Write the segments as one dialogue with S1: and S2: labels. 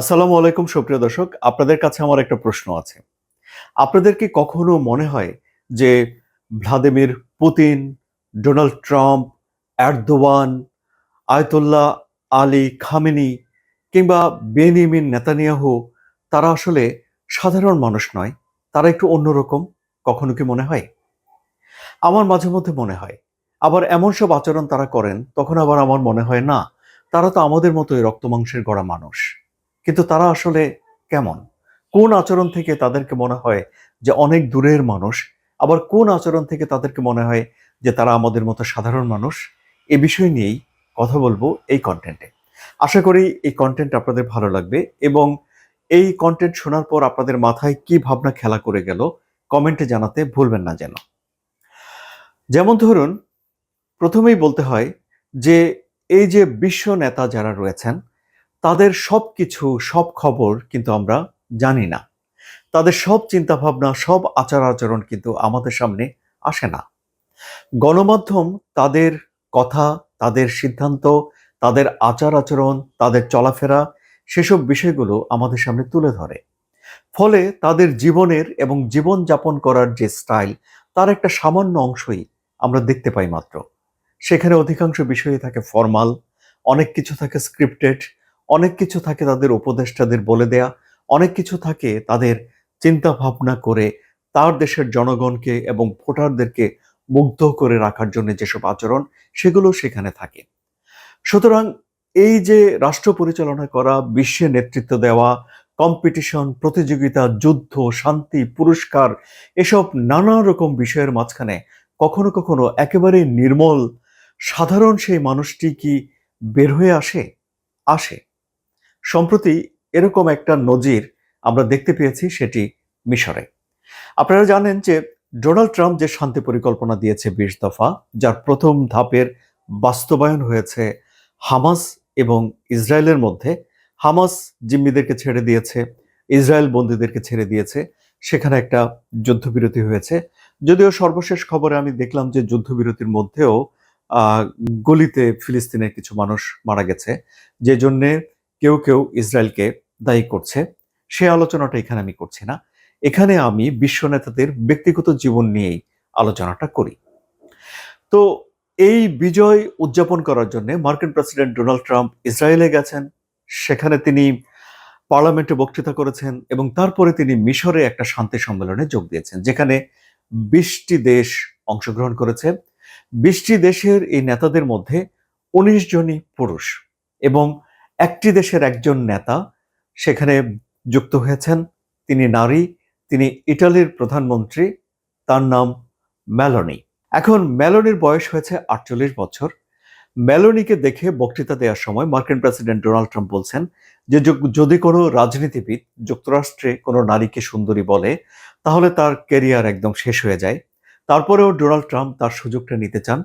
S1: আসসালামু আলাইকুম, সুপ্রিয় দর্শক। আপনাদের কাছে আমার একটা প্রশ্ন আছে। আপনাদের কি কখনো মনে হয় যে Vladimir Putin, Donald Trump, Erdogan, Ayatollah Ali Khamenei কিংবা বেনিমিন নেতানিয়াহু, তারা আসলে সাধারণ মানুষ নয়, তারা একটু অন্যরকম, কখনো কি মনে হয়? আমার মাঝে মধ্যে মনে হয়, আবার এমন সব আচরণ তারা করেন, তখন আবার আমার মনে হয় না, তারা তো আমাদের মতোই রক্তমাংসের গড়া মানুষ। কিন্তু তারা আসলে কেমন? কোন আচরণ থেকে তাদেরকে মনে হয় যে অনেক দূরের মানুষ? আবার কোন আচরণ থেকে তাদেরকে মনে হয় যে তারা আমাদের মতো সাধারণ মানুষ? এ বিষয় নিয়েই কথা বলব এই কন্টেন্টে আশা করি এই কন্টেন্ট আপনাদের ভালো লাগবে এবং এই কন্টেন্ট শোনার পর আপনাদের মাথায় কি ভাবনা খেলা করে গেল কমেন্টে জানাতে ভুলবেন না যেন। যেমন ধরুন, প্রথমেই বলতে হয় যে এই যে বিশ্ব নেতা যারা রয়েছেন তাদের সব কিছু সব খবর কিন্তু আমরা জানি না। তাদের সব চিন্তা ভাবনা সব আচার আচরণ কিন্তু আমাদের সামনে আসে না। গণমাধ্যম তাদের কথা, তাদের সিদ্ধান্ত, তাদের আচার আচরণ তাদের চলাফেরা, সেসব বিষয়গুলো আমাদের সামনে তুলে ধরে। ফলে তাদের জীবনের এবং জীবন যাপন করার যে স্টাইল, তার একটা সামান্য অংশই আমরা দেখতে পাই মাত্র। সেখানে অধিকাংশ বিষয়ই থাকে ফর্মাল, অনেক কিছু থাকে স্ক্রিপ্টেড অনেক কিছু থাকে তাদের উপদেষ্টাদের বলে দেয়া, অনেক কিছু থাকে তাদের চিন্তা ভাবনা করে তার দেশের জনগণকে এবং ভোটারদেরকে মুগ্ধ করে রাখার জন্য যেসব আচরণ, সেগুলো সেখানে থাকে। সুতরাং এই যে রাষ্ট্র পরিচালনা করা, বিশ্বে নেতৃত্ব দেওয়া কম্পিটিশন প্রতিযোগিতা, যুদ্ধ, শান্তি, পুরস্কার, এসব নানা রকম বিষয়ের মাঝখানে কখনো কখনো একেবারে নির্মল, সাধারণ সেই মানুষটি কি বের হয়ে আসে? আসে। সম্প্রতি এরকম একটা নজির আমরা দেখতে পেয়েছি সেটি মিশরে। আপনারা জানেন যে ডোনাল্ড ট্রাম্প যে শান্তি পরিকল্পনা দিয়েছে বিশ দফা, যার প্রথম ধাপের বাস্তবায়ন হয়েছে হামাস এবং ইসরায়েলের মধ্যে। হামাস জিম্মিদেরকে ছেড়ে দিয়েছে, ইসরায়েল বন্দীদেরকে ছেড়ে দিয়েছে, সেখানে একটা যুদ্ধবিরতি হয়েছে। যদিও সর্বশেষ খবরে আমি দেখলাম যে যুদ্ধবিরতির মধ্যেও গলিতে ফিলিস্তিনের কিছু মানুষ মারা গেছে যে জন্যে কেউ কেউ ইসরায়েলকে দায়ী করছে। সে আলোচনাটা এখানে আমি করছি না। এখানে আমি বিশ্ব নেতাদের ব্যক্তিগত জীবন নিয়েই আলোচনাটা করি। তো এই বিজয় উদযাপন করার জন্য মার্কিন প্রেসিডেন্ট ডোনাল্ড ট্রাম্প ইসরায়েলে গেছেন। সেখানে তিনি পার্লামেন্টে বক্তৃতা করেছেন এবং তারপরে তিনি মিশরে একটা শান্তি সম্মেলনে যোগ দিয়েছেন, যেখানে বিশটি দেশ অংশগ্রহণ করেছে। বিশটি দেশের এই নেতাদের মধ্যে উনিশ জনই পুরুষ এবং একটি দেশের একজন নেতা সেখানে যুক্ত হয়েছেন। তিনি নারী, তিনি ইটালির প্রধানমন্ত্রী, তার নাম ম্যালোনি এখন ম্যালোনির বয়স হয়েছে আটচল্লিশ বছর। ম্যালোনিকে দেখে বক্তৃতা দেওয়ার সময় মার্কিন প্রেসিডেন্ট ডোনাল্ড ট্রাম্প বলছেন যে যদি কোনো রাজনীতিবিদ যুক্তরাষ্ট্রে কোনো নারীকে সুন্দরী বলে, তাহলে তার কেরিয়ার একদম শেষ হয়ে যায়। তারপরেও ডোনাল্ড ট্রাম্প তার সুযোগটা নিতে চান।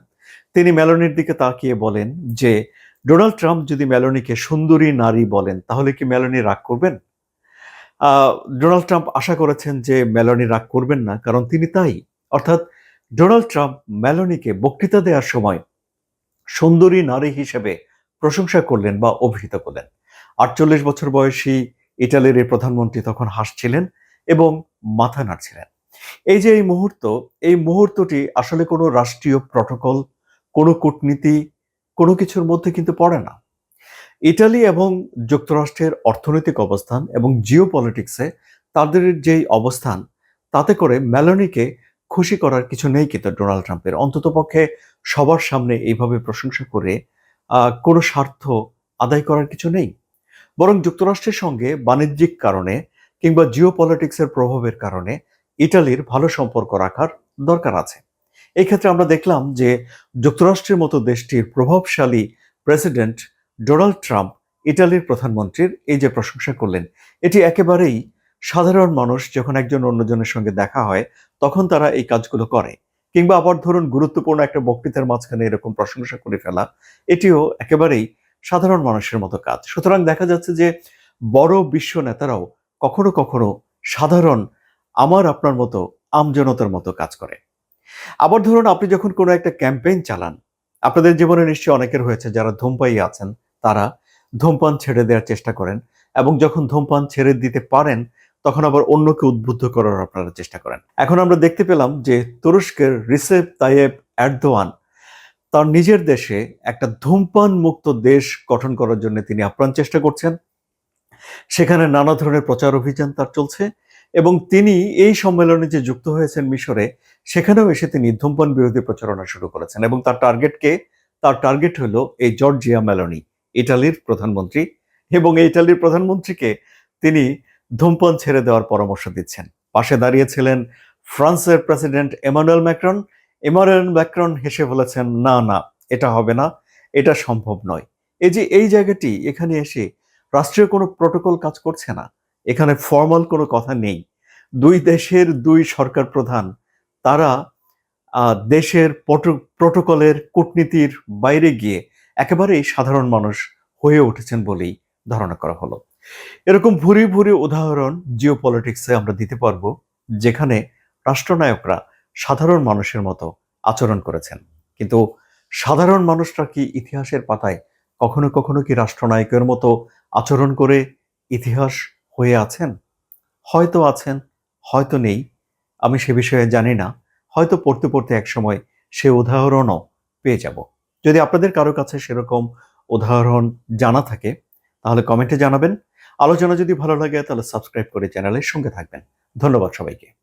S1: তিনি ম্যালোনির দিকে তাকিয়ে বলেন যে ডোনাল্ড ট্রাম্প যদি মেলোনিকে সুন্দরী নারী বলেন, তাহলে কি মেলোনি রাগ করবেন? ডোনাল্ড ট্রাম্প আশা করেছেন যে মেলোনি রাগ করবেন না, কারণ তিনি তাই। অর্থাৎ ডোনাল্ড ট্রাম্প মেলোনিকে বক্তৃতা দেওয়ার সময় সুন্দরী নারী হিসেবে প্রশংসা করলেন বা অভিহিত করলেন। আটচল্লিশ বছর বয়সী ইটালির এই প্রধানমন্ত্রী তখন হাসছিলেন এবং মাথা নাড়ছিলেন। এই যে এই মুহূর্ত, এই মুহূর্তটি আসলে কোনো রাষ্ট্রীয় প্রটোকল, কোনো কূটনীতি কোনো কিছুর মধ্যে কিন্তু পড়ে না। ইটালি এবং যুক্তরাষ্ট্রের অর্থনৈতিক অবস্থান এবং জিও পলিটিক্সে তাদের যেই অবস্থান, তাতে করে মেলোনিকে খুশি করার কিছু নেই কিন্তু ডোনাল্ড ট্রাম্পের। অন্ততপক্ষে সবার সামনে এইভাবে প্রশংসা করে কোনো স্বার্থ আদায় করার কিছু নেই। বরং যুক্তরাষ্ট্রের সঙ্গে বাণিজ্যিক কারণে কিংবা জিও পলিটিক্সের প্রভাবের কারণে ইটালির ভালো সম্পর্ক রাখার দরকার আছে। এই ক্ষেত্রে আমরা দেখলাম যে যুক্তরাষ্ট্রের মতো দেশটির প্রভাবশালী প্রেসিডেন্ট ডোনাল্ড ট্রাম্প ইটালির প্রধানমন্ত্রীর এই যে প্রশংসা করলেন, এটি একেবারেই সাধারণ মানুষ যখন একজন অন্যজনের সঙ্গে দেখা হয়, তখন তারা এই কাজগুলো করে। কিংবা আবার ধরুন গুরুত্বপূর্ণ একটা বক্তৃতার মাঝখানে এরকম প্রশংসা করে ফেলা, এটিও একেবারেই সাধারণ মানুষের মতো কাজ। সুতরাং দেখা যাচ্ছে যে বড় বিশ্ব নেতারাও কখনো কখনো সাধারণ, আমার আপনার মতো, আমজনতার মতো কাজ করে। আবার ধরুন আপনি যখন কোনো একটা ক্যাম্পেইন চালান, আপনাদের জীবনে নিশ্চয়ই অনেকের হয়েছে যারা ধূমপায়ী আছেন, তারা ধূমপান ছেড়ে দেওয়ার চেষ্টা করেন এবং যখন ধূমপান ছেড়ে দিতে পারেন, তখন আবার অন্যকে উদ্বুদ্ধ করার আপনারা চেষ্টা করেন। এখন আমরা দেখতে পেলাম যে তুরস্কের রিসেপ তাইয়েব এরদোয়ান, তার নিজের দেশে একটা ধূমপান মুক্ত দেশ গঠন করার জন্য তিনি আপ্রাণ চেষ্টা করছেন। সেখানে নানা ধরনের প্রচার অভিযান তার চলছে। এবং তিনি এই সম্মেলনে যে যুক্ত হয়েছেন মিশরে, সেখানেও এসে তিনি ধূমপান বিরোধী প্রচারণা শুরু করেছেন এবং তার টার্গেটকে তার টার্গেট হলো এই জর্জিয়া মেলোনি, ইটালির প্রধানমন্ত্রী এবং ইটালির প্রধানমন্ত্রীকে তিনি ধূমপান ছেড়ে দেওয়ার পরামর্শ দিচ্ছেন। পাশে দাঁড়িয়েছিলেন ফ্রান্সের president Emmanuel Macron. Emmanuel Macron হেসে বলেছেন, না না, এটা হবে না, এটা সম্ভব নয়। এই যে এই জায়গাটি, এখানে এসে রাষ্ট্রীয় কোনো প্রোটোকল কাজ করছে না। এখানে ফর্মাল কোনো কথা নেই। দুই দেশের দুই সরকার প্রধান, তারা দেশের প্রোটোকলের কূটনীতির বাইরে গিয়ে একেবারেই সাধারণ মানুষ হয়ে উঠেছেন বলেই ধারণা করা হলো। এরকম ভুরি ভুরি উদাহরণ জিও পলিটিক্সে আমরা দিতে পারব, যেখানে রাষ্ট্রনায়করা সাধারণ মানুষের মতো আচরণ করেছেন। কিন্তু সাধারণ মানুষরা কি ইতিহাসের পাতায় কখনো কখনো কি রাষ্ট্রনায়কের মতো আচরণ করে ইতিহাস হয়ে আছেন? হয়তো আছেন, হয়তো নেই, আমি সে বিষয়ে জানি না। হয়তো পড়তে পড়তে একসময় সে উদাহরণও পেয়ে যাব। যদি আপনাদের কারও কাছে সেরকম উদাহরণ জানা থাকে, তাহলে কমেন্টে জানাবেন। আলোচনা যদি ভালো লাগে, তাহলে সাবস্ক্রাইব করে চ্যানেলের সঙ্গে থাকবেন। ধন্যবাদ সবাইকে।